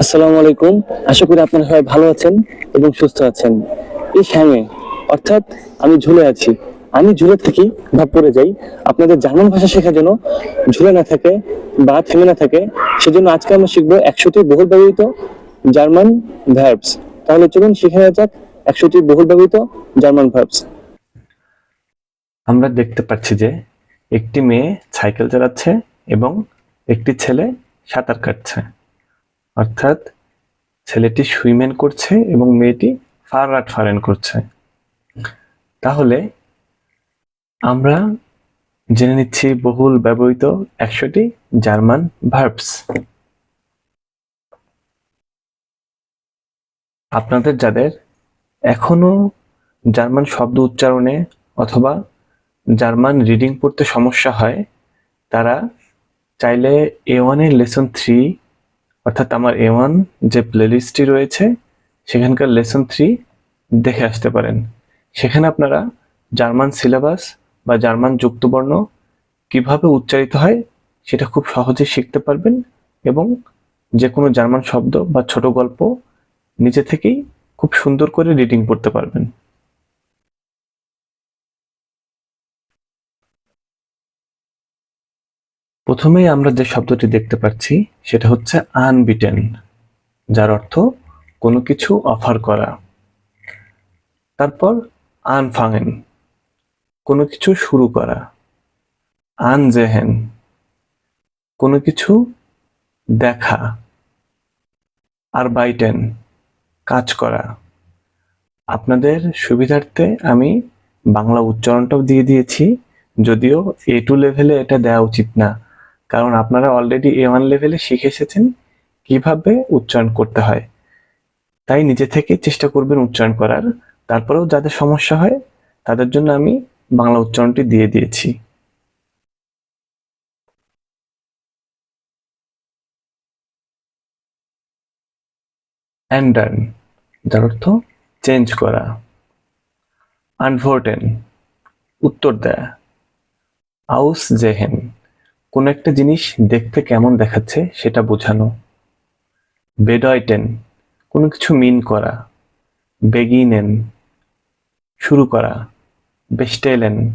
আসসালামু আলাইকুম। আশা করি আপনারা সবাই ভালো আছেন এবং সুস্থ আছেন। এই হ্যাঙে অর্থাৎ আমি ঝুলে আছি। আমি ঝুলে থাকি বা পড়ে যাই। আপনাদের জার্মান ভাষা শেখার জন্য ঝুলে না থাকে বা থেমে না থাকে, সেজন্য আজকে আমরা শিখব একশোটি বহুল ব্যবহৃত জার্মান ভার্বস তাহলে চলুন শিখে নেওয়া যাক একশোটি বহুল ব্যবহৃত জার্মান ভার্বস আমরা দেখতে পাচ্ছি যে একটি মেয়ে সাইকেল চালাচ্ছে এবং একটি ছেলে সাঁতার কাটছে। অর্থাৎ ছেলেটি সুইমেন করছে এবং মেয়েটি ফারাট ফারেন করছে। তাহলে আমরা জেনে নিচ্ছি বহুল ব্যবহৃত একশোটি জার্মান ভার্বস। আপনাদের যাদের এখনও জার্মান শব্দ উচ্চারণে অথবা জার্মান রিডিং পড়তে সমস্যা হয়, তারা চাইলে এ ওয়ানের লেসন থ্রি অর্থাৎ আমার এ ওয়ান যে প্লেলিস্টটি রয়েছে, সেখানকার লেসন থ্রি দেখে আসতে পারেন। সেখানে আপনারা জার্মান সিলেবাস বা জার্মান যুক্তবর্ণ কীভাবে উচ্চারিত হয় সেটা খুব সহজে শিখতে পারবেন এবং যে কোনো জার্মান শব্দ বা ছোট গল্প নিজে থেকেই খুব সুন্দর করে রিডিং পড়তে পারবেন। প্রথমেই আমরা যে শব্দটি দেখতে পাচ্ছি, সেটা হচ্ছে আনবিটেন যার অর্থ কোনো কিছু অফার করা। তারপর আনফাঙেন কোনো কিছু শুরু করা। আনজেহেন কোনো কিছু দেখা। আর বাইটেন কাজ করা। আপনাদের সুবিধার্থে আমি বাংলা উচ্চারণটাও দিয়ে দিয়েছি, যদিও এ টু লেভেলে এটা দেওয়া উচিত না। কারণ আপনারা অলরেডি এ ওয়ান লেভেলে শিখে এসেছেন কীভাবে উচ্চারণ করতে হয়। তাই নিজে থেকে চেষ্টা করবেন উচ্চারণ করার। তারপরেও যাদের সমস্যা হয়, তাদের জন্য আমি বাংলা উচ্চারণটি দিয়ে দিয়েছি। অ্যান্ডার্ন যার অর্থ চেঞ্জ করা। আনভোর্টেন উত্তর দেয়া। আউস জেহেন কোনো একটা জিনিস দেখতে কেমন দেখাচ্ছে সেটা বোঝানো। বেডয়টেন কোনো কিছু মিন করা। বেগিনেন শুরু করা। বেস্টেলেন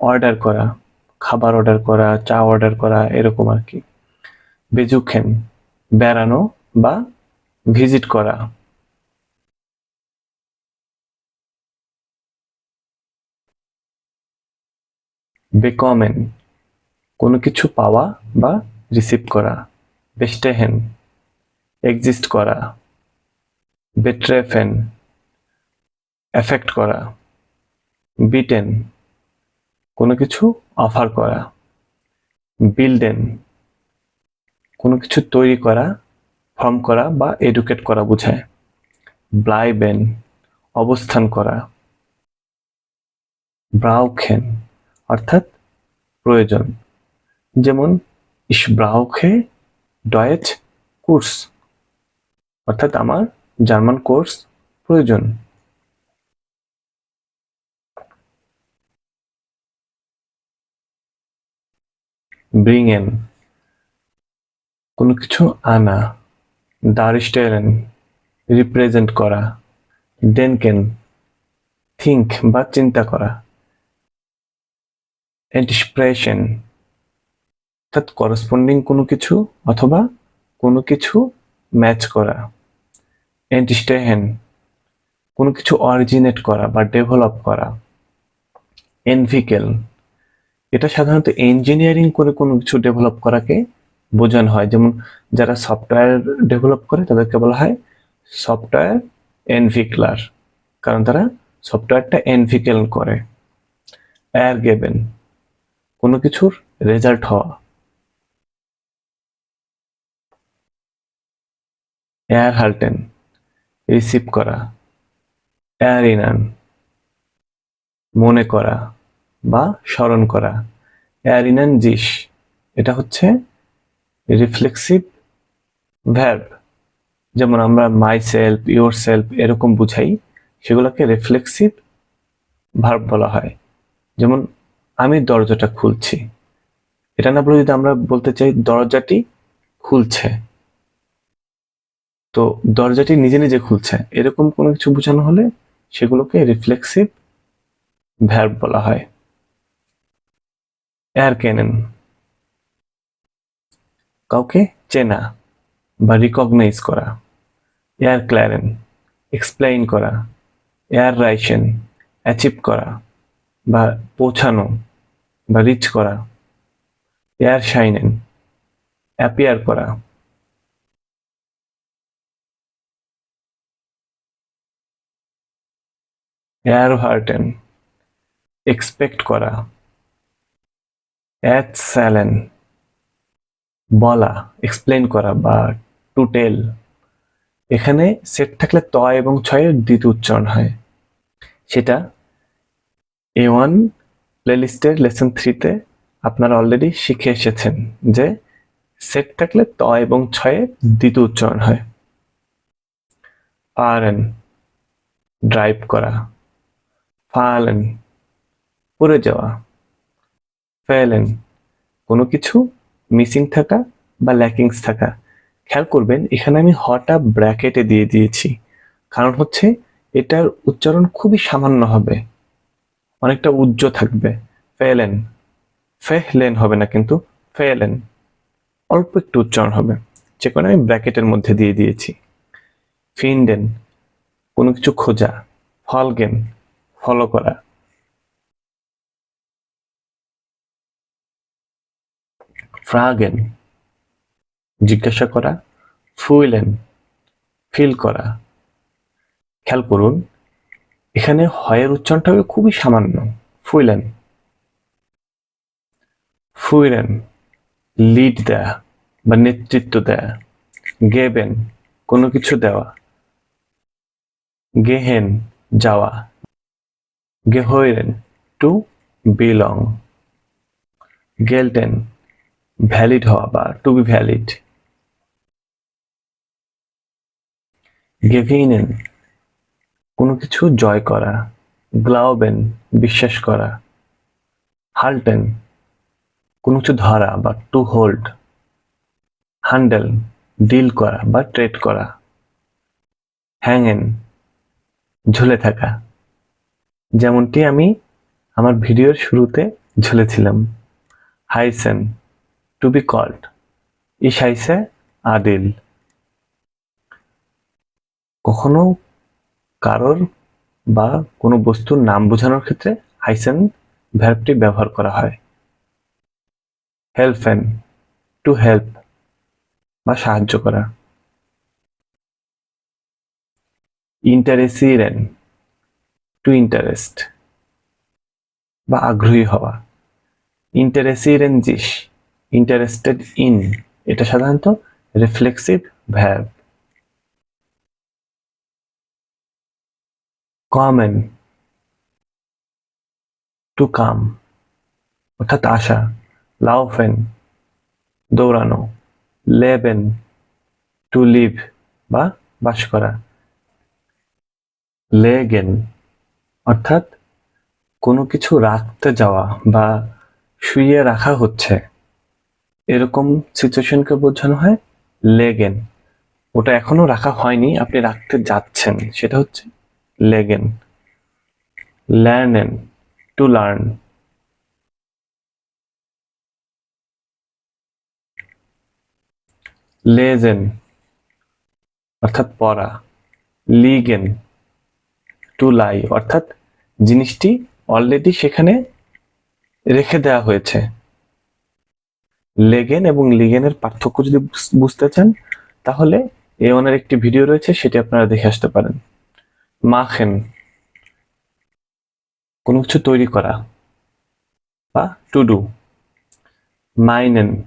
অর্ডার করা। খাবার অর্ডার করা, চা অর্ডার করা, এরকম আর কি। বেজুখেন বেড়ানো বা ভিজিট করা। বেকমেন কিছু পাওয়া বা রিসিভ করা বেস্টেহেন এক্সিস্ট করা বেট্রেফেন এফেক্ট করা বিটেন কোনো কিছু অফার করা বিল্ডেন কোনো কিছু তৈরি করা ফর্ম করা বা এডুকেট করা বোঝায় ব্লাইবেন অবস্থান করা ব্রাউখেন অর্থাৎ প্রয়োজন। যেমন ইস ব্রাউখে ডয়েচ কোর্স, অর্থাৎ আমার জার্মান কোর্স প্রয়োজন। ব্রিংয়েন কোনো কিছু আনা। দারিস্টেলেন রিপ্রেজেন্ট করা। ডেনকেন থিঙ্ক বা চিন্তা করা। এন্টিসপ্রেশন অর্থাৎ করসপন্ডিং কোনো কিছু অথবা কোনো কিছু ম্যাচ করা এন্টিস্টেহেন কোনো কিছু অরিজিনেট করা বা ডেভেলপ করা এনভিকেল এটা সাধারণত ইঞ্জিনিয়ারিং করে কোনো কিছু ডেভেলপ করাকে বোঝানো হয়। যেমন যারা সফটওয়্যার ডেভেলপ করে তাদেরকে বলা হয় সফটওয়্যার এনভিক্লার কারণ তারা সফটওয়্যারটা এনভিকেল করে এয়ার গেবেন কোনো কিছুর রেজাল্ট হওয়া। এয়ার হাল্টেন, রিসিভ করা, এয়ার ইনান, মনে করা বা স্মরণ করা। এয়ার ইনান জিস, এটা হচ্ছে রিফ্লেক্সিভ ভ্যার্ব যেমন আমরা মাই সেলফ ইয়োর সেলফ এরকম বুঝাই, সেগুলোকে রিফ্লেক্সিভ ভার্ব বলা হয়। যেমন, আমি দরজাটা খুলছি। এটা না বলে যদি আমরা বলতে চাই, দরজাটি খুলছে। তো দরজাটি নিজে নিজে খুলছে। এরকম কোনো কিছু বোঝানো হলে সেগুলোকে রিফ্লেক্সিভ ভ্যার্ব বলা হয়। এয়ার কেনেন। কাউকে চেনা বা রিকগনাইজ করা। এয়ার ক্ল্যারেন এক্সপ্লেইন করা। এয়ার রাইশন অ্যাচিভ করা। বা পৌঁছানো বা রিচ করা। এয়ার শাইনেন অ্যাপিয়ার করা। এয়ার হার্টেন এক্সপেক্ট করা। অ্যাট স্যালেন বলা এক্সপ্লেন করা বা টু টেল। এখানে সেট থাকলে ত এবং ছয়ের দ্বিতীয় উচ্চারণ হয়। সেটা এ ওয়ান প্লেলিস্টের লেসন থ্রিতে আপনারা অলরেডি শিখে এসেছেন যে সেট থাকলে ত এবং ছয়ের দ্বিতীয় উচ্চারণ হয়। পারেন ড্রাইভ করা। ফালেন, পড়ে যাওয়া, ফেলেন, কোনো কিছু মিসিং থাকা বা ল্যাকিংস থাকা। খেয়াল করবেন, এখানে আমি হটা ব্র্যাকেটে দিয়ে দিয়েছি। কারণ হচ্ছে, এটার উচ্চারণ খুবই সামান্য হবে। অনেকটা উজ্জ্ব থাকবে। ফেলেন, ফেহলেন হবে না কিন্তু ফেলেন। অল্প একটু উচ্চারণ হবে। যে কারণে আমি ব্র্যাকেটের মধ্যে দিয়ে দিয়েছি। ফিনডেন, কোনো কিছু খোঁজা। ফলগেন ফলো করা। ফ্রাগেন, জিজ্ঞাসা করা, ফুইলেন, ফিল করা। খেয়াল করুন, এখানে হয়ের উচ্চারণটা হবে খুবই সামান্য, ফুইলেন। ফুইলেন, লিড দেয়া বা নেতৃত্ব দেয়া। গেবেন, কোনো কিছু দেওয়া। গেহেন, যাওয়া। গেহইরেন টু বিলং। গেলটেন, ভ্যালিড হওয়া বা টু বি ভ্যালিড। গেভিনেন কোনো কিছু জয় করা। গ্লাউবেন বিশ্বাস করা। হাল্টেন, কোনো কিছু ধরা বা টু হোল্ড। হ্যান্ডেল ডিল করা বা ট্রেড করা। হ্যাংয়েন ঝুলে থাকা। যেমনটি আমি আমার ভিডিওর শুরুতে ঝুলেছিলাম। হাইসেন টু বি কল্ড, ইশাইসে আদিল। কখনো কারোর বা কোনো বস্তুর নাম বোঝানোর ক্ষেত্রে হাইসেন ভ্যাবটি ব্যবহার করা হয়। হেল্প হেল্পেন টু হেল্প বা সাহায্য করা। ইন্টারেসিরেন টু ইন্টারেস্ট বা আগ্রহী হওয়া। ইন্টারেসিরেনজিস ইন্টারেস্টেড ইন এটা সাধারণত রিফ্লেক্সিভ ভ্যাব কমেন টু কাম অর্থাৎ আসা। লাউফেন দৌড়ানো। লেবেন টু লিভ বা বাস করা। লেগেন অর্থাৎ কোনো কিছু রাখতে যাওয়া বা শুইয়ে রাখা হচ্ছে। এরকম সিচুয়েশনকে বোঝানো হয় লেগেন। ওটা এখনও রাখা হয়নি, আপনি রাখতে যাচ্ছেন। সেটা হচ্ছে লেগেন। ল্যার্নেন টু লার্ন। লেজেন, অর্থাৎ পড়া। লিগেন টু লাই অর্থাৎ জিনিসটি অলরেডি সেখানে রেখে দেওয়া হয়েছে। লেগেন এবং লিগেনের পার্থক্য যদি বুঝ- বুঝতে চান, তাহলে এ ওনার একটি ভিডিও রয়েছে, সেটি আপনারা দেখে আসতে পারেন। মাখেন, কোনো কিছু তৈরি করা বা টু ডু মাইনেন,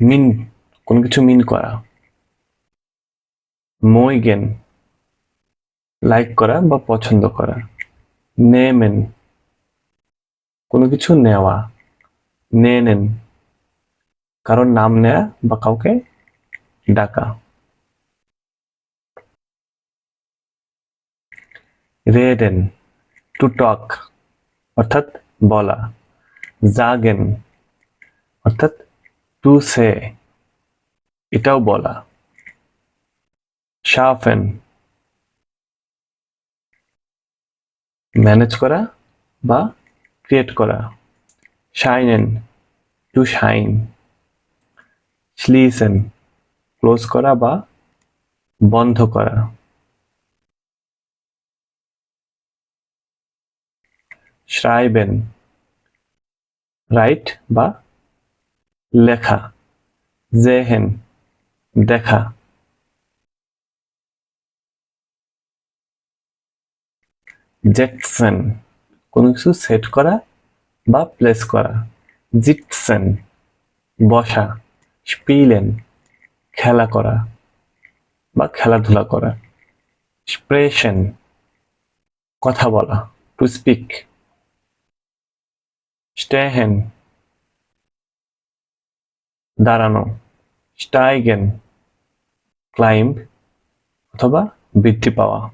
মিন, কোনো কিছু মিন করা। মইগেন লাইক করা বা পছন্দ করা। নেমেন। কোনো কিছু নেওয়া। নে নেন কারোর নাম নেয়া বা কাউকে ডাকা। রেডেন। To talk. অর্থাৎ বলা। জাগেন। অর্থাৎ টু সে। এটাও বলা। শাফেন। ম্যানেজ করা বা ক্রিয়েট করা। শাইনেন টু শাইন স্লিসেন ক্লোজ করা বা বন্ধ করা। শ্রাইবেন রাইট বা লেখা। জেহেন দেখা। জেটসেন। কোনো কিছু সেট করা বা প্লেস করা। জিটসেন, বসা স্পিলেন খেলা করা বা খেলাধুলা করা। স্প্রেশন কথা বলা টু স্পিক স্টেহেন দাঁড়ানো। স্টাইগেন ক্লাইম্ব অথবা বৃদ্ধি পাওয়া।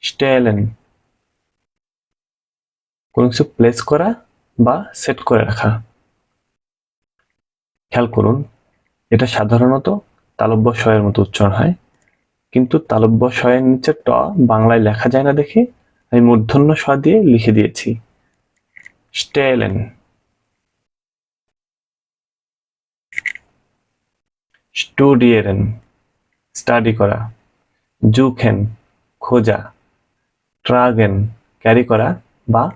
স্টেলেন কোনো কিছু প্লেস করা বা সেট করে রাখা। খেয়াল করুন, এটা সাধারণত তালব্য শয়ের মতো উচ্চারণ হয়। কিন্তু তালব্য শয়ের নিচে ট বাংলায় লেখা যায় না দেখে আমি মূর্ধন্য স্ব দিয়ে লিখে দিয়েছি। স্টেলেন। স্টুডিয়েরেন। স্টাডি করা। জুখেন। খোঁজা। ট্রাগেন। ক্যারি করা বা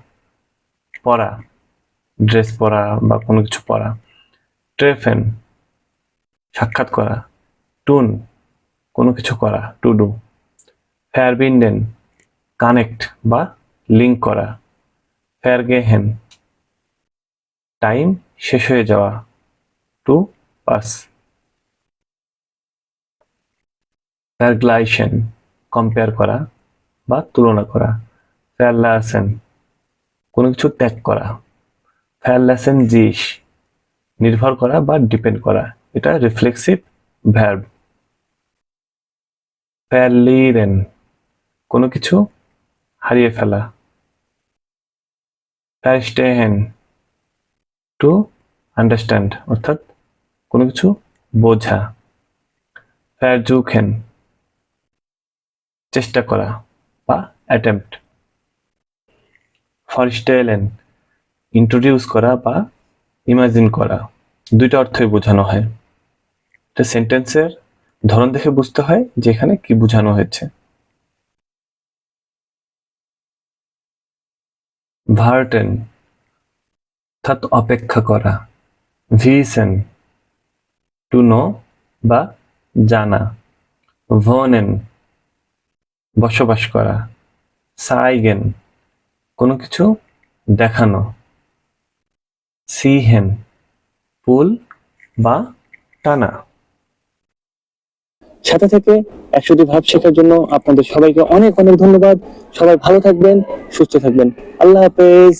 পরা ড্রেস পরা বা কোনো কিছু পরা ট্রেফেন সাক্ষাৎ করা। টুন কোনো কিছু করা টু ডু ফেয়ারবিন্ডেন কানেক্ট বা লিঙ্ক করা। ফেয়ারগেহেন টাইম শেষ হয়ে যাওয়া। টু পাস ফেয়ারগ্লাইশন কম্পেয়ার করা বা তুলনা করা। ফেয়ারলাসেন কোনো কিছু ত্যাগ করা। ফেয়ারলাসেন জিস। নির্ভর করা বা ডিপেন্ড করা। এটা রিফ্লেক্সিভ ভ্যার্ব ফেয়ারলিরেন কোনো কিছু হারিয়ে ফেলা। ফেয়ারস্টেহেন টু আন্ডারস্ট্যান্ড অর্থাৎ কোনো কিছু বোঝা। ফেয়ারজুখেন চেষ্টা করা বা অ্যাটেম্প্ট ফরস্টেলেন ইন্ট্রোডিউস করা বা ইমাজিন করা, দুইটা অর্থই বোঝানো হয়। এটা সেন্টেন্সের ধরন দেখে বুঝতে হয় যে এখানে কি বোঝানো হয়েছে। ভার্টেন, অর্থাৎ অপেক্ষা করা। ভিসেন টু নো বা জানা। ভনেন, বসবাস করা। সাইগেন কোনো কিছু দেখানো। সিহেন, পুল বা টানা। সাথে থেকে একসাথে ভাব শেখার জন্য আপনাদের সবাইকে অনেক অনেক ধন্যবাদ। সবাই ভালো থাকবেন, সুস্থ থাকবেন। আল্লাহ হাফেজ।